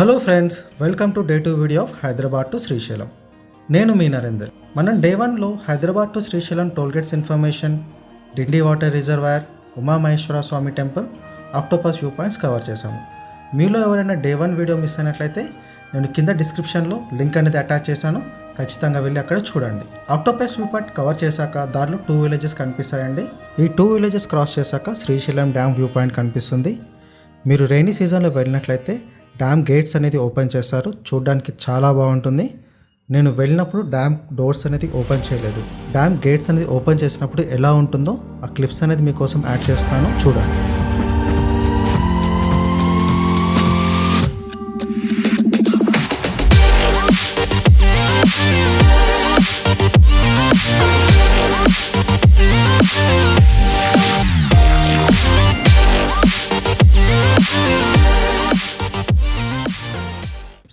Hello friends welcome to day two video of Hyderabad to Srisailam నేను మీ నరేందర్. మనం day వన్లో Hyderabad to Srisailam tollgates information Dindi water reservoir Umamaheshwara Swamy temple octopus view points cover చేశాము. మీలో ఎవరైనా day one video miss అయినట్లయితే నేను కింద డిస్క్రిప్షన్లో లింక్ అనేది అటాచ్ చేశాను. ఖచ్చితంగా వెళ్ళి అక్కడ చూడండి. ఆక్టోపస్ వ్యూ పాయింట్ కవర్ చేశాక దారిలో టూ విలేజెస్ కనిపిస్తాయండి. ఈ టూ విలేజెస్ క్రాస్ చేశాక శ్రీశైలం డ్యామ్ వ్యూ పాయింట్ కనిపిస్తుంది. మీరు రైనీ సీజన్లో వెళ్ళినట్లయితే డ్యామ్ గేట్స్ అనేది ఓపెన్ చేస్తారు చూడడానికి చాలా బాగుంటుంది. నేను వెళ్ళినప్పుడు డ్యామ్ డోర్స్ అనేది ఓపెన్ చేయలేదు. డ్యామ్ గేట్స్ అనేది ఓపెన్ చేసినప్పుడు ఎలా ఉంటుందో ఆ క్లిప్స్ అనేది మీకోసం యాడ్ చేస్తున్నాను. చూడండి.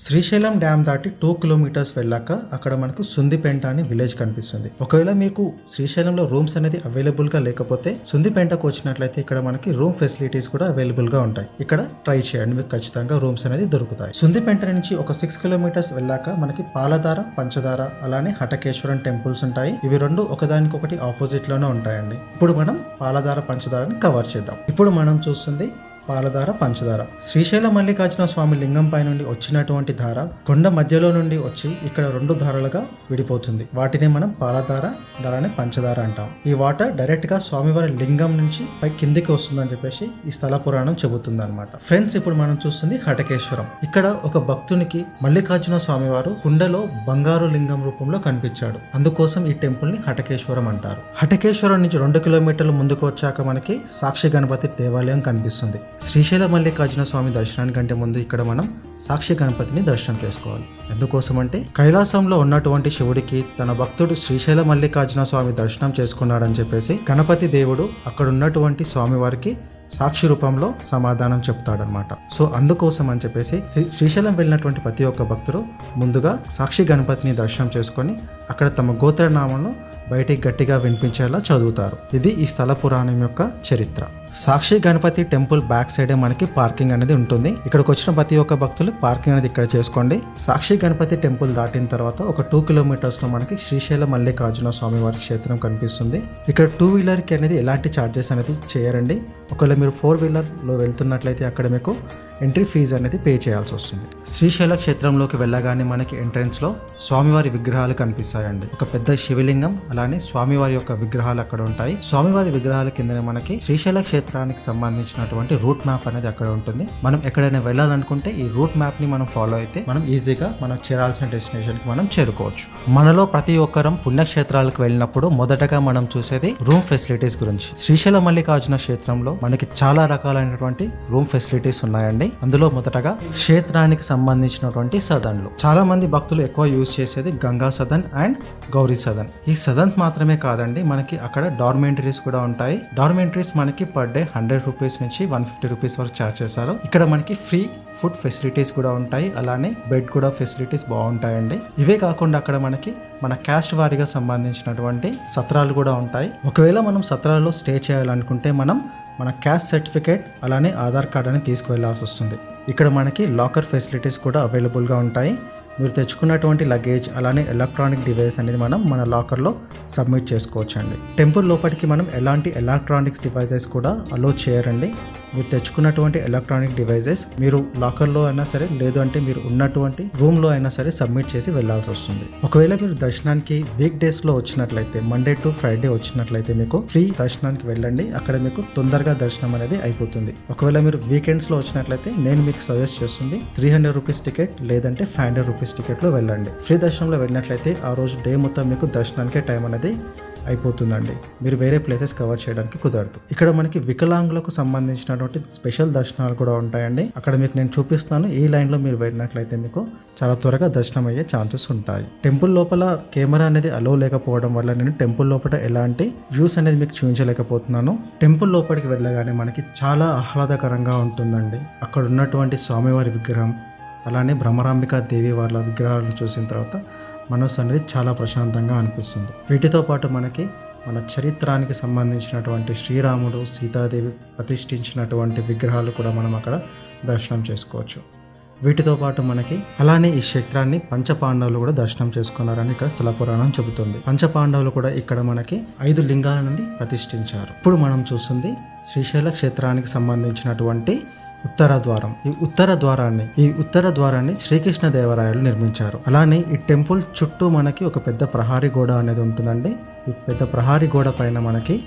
శ్రీశైలం డ్యామ్ దాటి టూ కిలోమీటర్స్ వెళ్ళాక అక్కడ మనకు సుందిపెంట అనే విలేజ్ కనిపిస్తుంది. ఒకవేళ మీకు శ్రీశైలంలో రూమ్స్ అనేది అవైలబుల్గా లేకపోతే సుందిపెంటకు వచ్చినట్లయితే ఇక్కడ మనకి రూమ్ ఫెసిలిటీస్ కూడా అవైలబుల్గా ఉంటాయి. ఇక్కడ ట్రై చేయండి మీకు ఖచ్చితంగా రూమ్స్ అనేది దొరుకుతాయి. సుందిపెంట నుంచి ఒక సిక్స్ కిలోమీటర్స్ వెళ్ళాక మనకి పాలధార పంచదార అలానే హటకేశ్వరం టెంపుల్స్ ఉంటాయి. ఇవి రెండు ఒకదానికొకటి ఆపోజిట్లోనే ఉంటాయండి. ఇప్పుడు మనం పాలధార పంచదారని కవర్ చేద్దాం. ఇప్పుడు మనం చూస్తుంది పాలధార పంచదార శ్రీశైల మల్లికార్జున స్వామి లింగం పై నుండి వచ్చినటువంటి ధార కొండ మధ్యలో నుండి వచ్చి ఇక్కడ రెండు ధారలుగా విడిపోతుంది. వాటిని మనం పాలధార అలానే పంచదార అంటాం. ఈ వాటర్ డైరెక్ట్గా స్వామివారి లింగం నుంచి పై కిందికి వస్తుందని చెప్పేసి ఈ స్థల పురాణం చెబుతుంది అనమాట ఫ్రెండ్స్ ఇప్పుడు మనం చూస్తుంది హటకేశ్వరం. ఇక్కడ ఒక భక్తునికి మల్లికార్జున స్వామివారు కుండలో బంగారు లింగం రూపంలో కనిపించాడు. అందుకోసం ఈ టెంపుల్ని హటకేశ్వరం అంటారు. హటకేశ్వరం నుంచి రెండు కిలోమీటర్లు ముందుకు వచ్చాక మనకి సాక్షి గణపతి దేవాలయం కనిపిస్తుంది. శ్రీశైల మల్లికార్జున స్వామి దర్శనానికంటే ముందు ఇక్కడ మనం సాక్షి గణపతిని దర్శనం చేసుకోవాలి. ఎందుకోసమంటే కైలాసంలో ఉన్నటువంటి శివుడికి తన భక్తుడు శ్రీశైల మల్లికార్జున స్వామి దర్శనం చేసుకున్నాడని చెప్పేసి గణపతి దేవుడు అక్కడ ఉన్నటువంటి స్వామివారికి సాక్షి రూపంలో సమాధానం చెప్తాడనమాట సో అందుకోసం అని చెప్పేసి శ్రీ- శ్రీశైలం వెళ్ళినటువంటి ప్రతి ఒక్క భక్తుడు ముందుగా సాక్షి గణపతిని దర్శనం చేసుకొని అక్కడ తమ గోత్రనామంలో బయటికి గట్టిగా వినిపించేలా చదువుతారు. ఇది ఈ స్థల పురాణం యొక్క చరిత్ర. సాక్షి గణపతి టెంపుల్ బ్యాక్ సైడే మనకి పార్కింగ్ అనేది ఉంటుంది. ఇక్కడికి వచ్చిన ప్రతి ఒక్క భక్తులు పార్కింగ్ అనేది ఇక్కడ చేసుకోండి. సాక్షి గణపతి టెంపుల్ దాటిన తర్వాత ఒక టూ కిలోమీటర్స్లో మనకి శ్రీశైల మల్లికార్జున స్వామి వారి క్షేత్రం కనిపిస్తుంది. ఇక్కడ టూ వీలర్కి అనేది ఎలాంటి చార్జెస్ అనేది చేయరండి. ఒకవేళ మీరు ఫోర్ వీలర్లో వెళ్తున్నట్లయితే అక్కడ మీకు ఎంట్రీ ఫీజు అనేది పే చేయాల్సి వస్తుంది. శ్రీశైల క్షేత్రంలోకి వెళ్ళగానే మనకి ఎంట్రన్స్లో స్వామివారి విగ్రహాలు కనిపిస్తాయండి. ఒక పెద్ద శివలింగం అలానే స్వామివారి యొక్క విగ్రహాలు అక్కడ ఉంటాయి. స్వామివారి విగ్రహాల కిందనే మనకి శ్రీశైల క్షేత్రానికి సంబంధించినటువంటి రూట్ మ్యాప్ అనేది అక్కడ ఉంటుంది. మనం ఎక్కడైనా వెళ్ళాలనుకుంటే ఈ రూట్ మ్యాప్ని మనం ఫాలో అయితే మనం ఈజీగా మనం చేరాల్సిన డెస్టినేషన్కి మనం చేరుకోవచ్చు. మనలో ప్రతి ఒక్కరం పుణ్యక్షేత్రాలకు వెళ్ళినప్పుడు మొదటగా మనం చూసేది రూమ్ ఫెసిలిటీస్ గురించి. శ్రీశైల మల్లికార్జున క్షేత్రంలో మనకి చాలా రకాలైనటువంటి రూమ్ ఫెసిలిటీస్ ఉన్నాయండి. అందులో మొదటగా క్షేత్రానికి సంబంధించినటువంటి సదన్లు చాలా మంది భక్తులు ఎక్కువ యూజ్ చేసేది గంగా సదన్ అండ్ గౌరీ సదన్. ఈ సదన్ మాత్రమే కాదండి మనకి అక్కడ డార్మెంటరీస్ కూడా ఉంటాయి. డార్మెంటరీస్ మనకి పర్ డే హండ్రెడ్ రూపీస్ నుంచి వన్ ఫిఫ్టీ రూపీస్ వరకు చార్జ్ చేస్తారు. ఇక్కడ మనకి ఫ్రీ ఫుడ్ ఫెసిలిటీస్ కూడా ఉంటాయి. అలానే బెడ్ కూడా ఫెసిలిటీస్ బాగుంటాయండి. ఇవే కాకుండా అక్కడ మనకి మన క్యాస్ట్ వారిగా సంబంధించినటువంటి సత్రాలు కూడా ఉంటాయి. ఒకవేళ మనం సత్రాల్లో స్టే చేయాలనుకుంటే మనం మన క్యాస్ట్ సర్టిఫికేట్ అలానే ఆధార్ కార్డ్ అని తీసుకువెళ్ళాల్సి వస్తుంది. ఇక్కడ మనకి లాకర్ ఫెసిలిటీస్ కూడా అవైలబుల్గా ఉంటాయి. మీరు తెచ్చుకున్నటువంటి లగేజ్ అలానే ఎలక్ట్రానిక్ డివైస్ అనేది మనం మన లాకర్లో సబ్మిట్ చేసుకోవచ్చండి. టెంపుల్ లోపలికి మనం ఎలాంటి ఎలక్ట్రానిక్స్ డివైజెస్ కూడా అలో చేయరండి. మీరు తెచ్చుకున్నటువంటి ఎలక్ట్రానిక్ డివైజెస్ మీరు లాకర్లో అయినా సరే లేదు అంటే మీరు ఉన్నటువంటి రూమ్లో అయినా సరే సబ్మిట్ చేసి వెళ్ళాల్సి వస్తుంది. ఒకవేళ మీరు దర్శనానికి వీక్ డేస్లో వచ్చినట్లయితే మండే టు ఫ్రైడే వచ్చినట్లయితే మీకు ఫ్రీ దర్శనానికి వెళ్ళండి. అక్కడ మీకు తొందరగా దర్శనం అనేది అయిపోతుంది. ఒకవేళ మీరు వీకెండ్స్లో వచ్చినట్లయితే నేను మీకు సజెస్ట్ చేస్తుంది త్రీ హండ్రెడ్ రూపీస్ టికెట్ లేదంటే ఫైవ్ హండ్రెడ్ రూపీస్ టికెట్లో వెళ్ళండి. ఫ్రీ దర్శనంలో వెళ్ళినట్లయితే ఆ రోజు డే మొత్తం మీకు దర్శనానికే టైం అనేది అయిపోతుందండి. మీరు వేరే ప్లేసెస్ కవర్ చేయడానికి కుదరదు. ఇక్కడ మనకి వికలాంగులకు సంబంధించినటువంటి స్పెషల్ దర్శనాలు కూడా ఉంటాయండి. అక్కడ మీకు నేను చూపిస్తాను ఈ లైన్లో మీరు వెళ్ళినట్లయితే మీకు చాలా త్వరగా దర్శనం అయ్యే ఛాన్సెస్ ఉంటాయి. టెంపుల్ లోపల కెమెరా అనేది అలో లేకపోవడం వల్ల నేను టెంపుల్ లోపల ఎలాంటి వ్యూస్ అనేది మీకు చూపించలేకపోతున్నాను. టెంపుల్ లోపలికి వెళ్ళగానే మనకి చాలా ఆహ్లాదకరంగా ఉంటుందండి. అక్కడ ఉన్నటువంటి స్వామివారి విగ్రహం అలానే భ్రమరాంబిక దేవి వాళ్ళ విగ్రహాలను చూసిన తర్వాత మనసు అనేది చాలా ప్రశాంతంగా అనిపిస్తుంది. వీటితో పాటు మనకి మన చరిత్రానికి సంబంధించినటువంటి శ్రీరాముడు సీతాదేవి ప్రతిష్ఠించినటువంటి విగ్రహాలు కూడా మనం అక్కడ దర్శనం చేసుకోవచ్చు. వీటితో పాటు మనకి అలానే ఈ క్షేత్రాన్ని పంచపాండవులు కూడా దర్శనం చేసుకున్నారని ఇక్కడ స్థల పురాణం చెబుతుంది. పంచపాండవులు కూడా ఇక్కడ మనకి ఐదు లింగాల నుండి ప్రతిష్ఠించారు. ఇప్పుడు మనం చూస్తుంది శ్రీశైల క్షేత్రానికి సంబంధించినటువంటి ఉత్తర ద్వారం ఈ ఉత్తర ద్వారాన్ని ఈ ఉత్తర ద్వారాన్ని శ్రీకృష్ణ దేవరాయలు నిర్మించారు. అలానే ఈ టెంపుల్ చుట్టూ మనకి ఒక పెద్ద ప్రహారీ గోడ అనేది ఉంటుందండి. ఈ పెద్ద ప్రహారీ గోడ పైన మనకి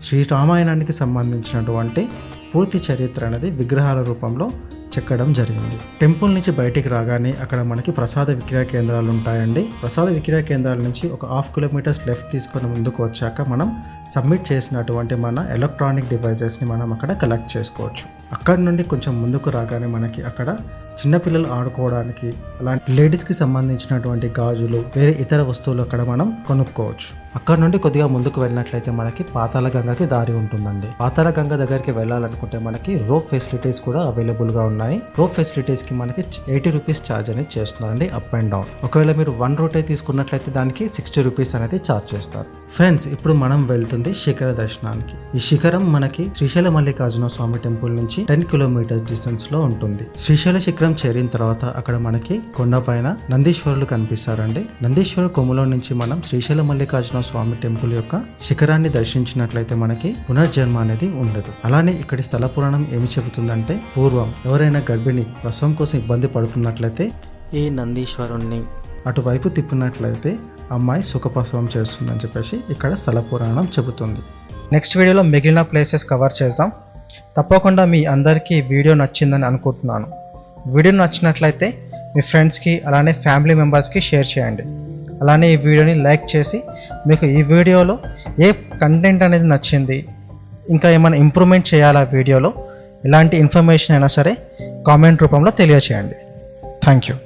శ్రీరామాయణానికి సంబంధించినటువంటి పూర్తి చరిత్ర అనేది విగ్రహాల రూపంలో చెక్కడం జరిగింది. టెంపుల్ నుంచి బయటికి రాగానే అక్కడ మనకి ప్రసాద విక్రయ కేంద్రాలు ఉంటాయండి. ప్రసాద విక్రయ కేంద్రాల నుంచి ఒక హాఫ్ కిలోమీటర్స్ లెఫ్ట్ తీసుకొని ముందుకు వచ్చాక మనం సబ్మిట్ చేసినటువంటి మన ఎలక్ట్రానిక్ డివైజెస్ని మనం అక్కడ కలెక్ట్ చేసుకోవచ్చు. అక్కడ నుండి కొంచెం ముందుకు రాగానే మనకి అక్కడ చిన్నపిల్లలు ఆడుకోవడానికి అలాంటి లేడీస్కి సంబంధించినటువంటి గాజులు వేరే ఇతర వస్తువులు అక్కడ మనం కొనుక్కోవచ్చు. అక్కడ నుండి కొద్దిగా ముందుకు వెళ్ళినట్లయితే మనకి పాతాళ గంగకి దారి ఉంటుందండి. పాతాల గంగ దగ్గరికి వెళ్ళాలనుకుంటే మనకి రోప్ ఫెసిలిటీస్ కూడా అవైలబుల్గా ఉన్నాయి. రోప్ ఫెసిలిటీస్కి మనకి ఎయిటీ రూపీస్ ఛార్జ్ అనేది చేస్తున్నారండి అప్ అండ్ డౌన్. ఒకవేళ మీరు వన్ రూట్ అయితే తీసుకున్నట్లయితే దానికి సిక్స్టీ రూపీస్ అనేది ఛార్జ్ చేస్తారు. ఫ్రెండ్స్ ఇప్పుడు మనం వెళ్తుంది శిఖర దర్శనానికి. ఈ శిఖరం మనకి శ్రీశైల మల్లికార్జున స్వామి టెంపుల్ నుంచి టెన్ కిలోమీటర్స్ డిస్టెన్స్లో ఉంటుంది. శ్రీశైల శిఖరం చేరిన తర్వాత అక్కడ మనకి కొండపైన నందీశ్వరులు కనిపిస్తారండి. నందీశ్వర కొమ్ములో నుంచి మనం శ్రీశైల మల్లికార్జున స్వామి టెంపుల్ యొక్క శిఖరాన్ని దర్శించినట్లయితే మనకి పునర్జన్మ అనేది ఉండదు. అలానే ఇక్కడి స్థల పురాణం ఏమి చెబుతుందంటే పూర్వం ఎవరైనా గర్భిణి ప్రసవం కోసం ఇబ్బంది పడుతున్నట్లయితే ఈ నందీశ్వరుణ్ణి అటువైపు తిప్పినట్లయితే అమ్మాయి సుఖప్రసవం చేస్తుందని చెప్పేసి ఇక్కడ స్థల పురాణం చెబుతుంది. నెక్స్ట్ వీడియోలో మిగిలిన ప్లేసెస్ కవర్ చేద్దాం. తప్పకుండా మీ అందరికీ వీడియో నచ్చిందని అనుకుంటున్నాను. వీడియో నచ్చినట్లయితే మీ ఫ్రెండ్స్కి అలానే ఫ్యామిలీ మెంబర్స్కి షేర్ చేయండి. అలానే ఈ వీడియోని లైక్ చేసి మీకు ఈ వీడియోలో ఏ కంటెంట్ అనేది నచ్చింది ఇంకా ఏమైనా ఇంప్రూవ్మెంట్ చేయాలా వీడియోలో ఎలాంటి ఇన్ఫర్మేషన్ అయినా సరే కామెంట్ రూపంలో తెలియచేయండి. Thank you